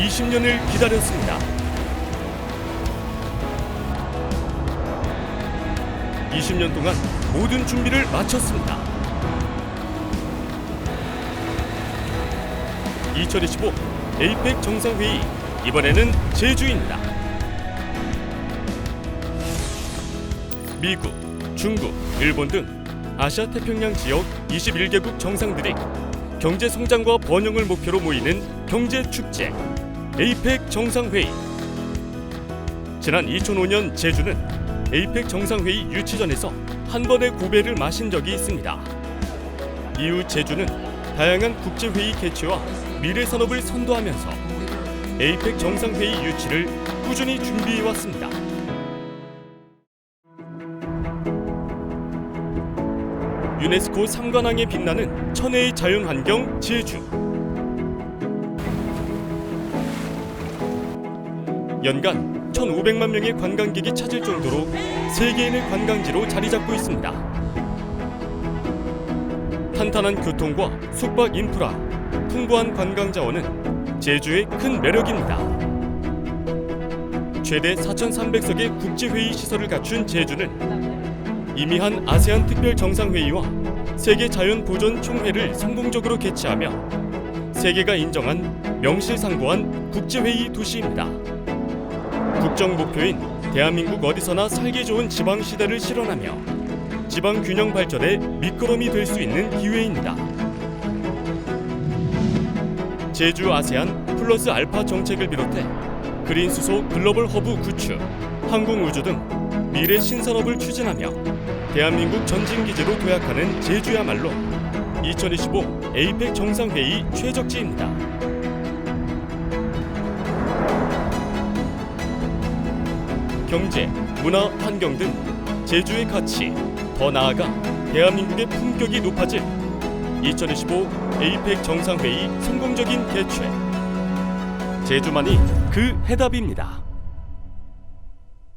20년을 기다렸습니다. 20년 동안 모든 준비를 마쳤습니다. 2025 에이펙 정상회의 이번에는 제주입니다. 미국, 중국, 일본 등 아시아 태평양 지역 21개국 정상들이 경제 성장과 번영을 목표로 모이는 경제 축제 에이펙 정상회의. 지난 2005년 제주는 에이펙 정상회의 유치전에서 한 번의 고배를 마신 적이 있습니다. 이후 제주는 다양한 국제회의 개최와 미래 산업을 선도하면서 에이펙 정상회의 유치를 꾸준히 준비해 왔습니다. 유네스코 3관왕에 빛나는 천혜의 자연환경 제주. 연간 1,500만 명의 관광객이 찾을 정도로 세계인의 관광지로 자리 잡고 있습니다. 탄탄한 교통과 숙박 인프라, 풍부한 관광 자원은 제주의 큰 매력입니다. 최대 4,300석의 국제회의 시설을 갖춘 제주는 이미 한 아세안 특별 정상회의와 세계 자연 보존 총회를 성공적으로 개최하며 세계가 인정한 명실상부한 국제회의 도시입니다. 국정 목표인 대한민국 어디서나 살기 좋은 지방 시대를 실현하며 지방 균형 발전의 미끄럼이 될 수 있는 기회입니다. 제주 아세안 플러스 알파 정책을 비롯해 그린 수소 글로벌 허브 구축, 항공 우주 등 미래 신산업을 추진하며 대한민국 전진 기지로 도약하는 제주야말로 2025 에이펙 정상회의 최적지입니다. 경제, 문화, 환경 등 제주의 가치, 더 나아가 대한민국의 품격이 높아질 2025 에이펙 정상회의 성공적인 개최. 제주만이 그 해답입니다.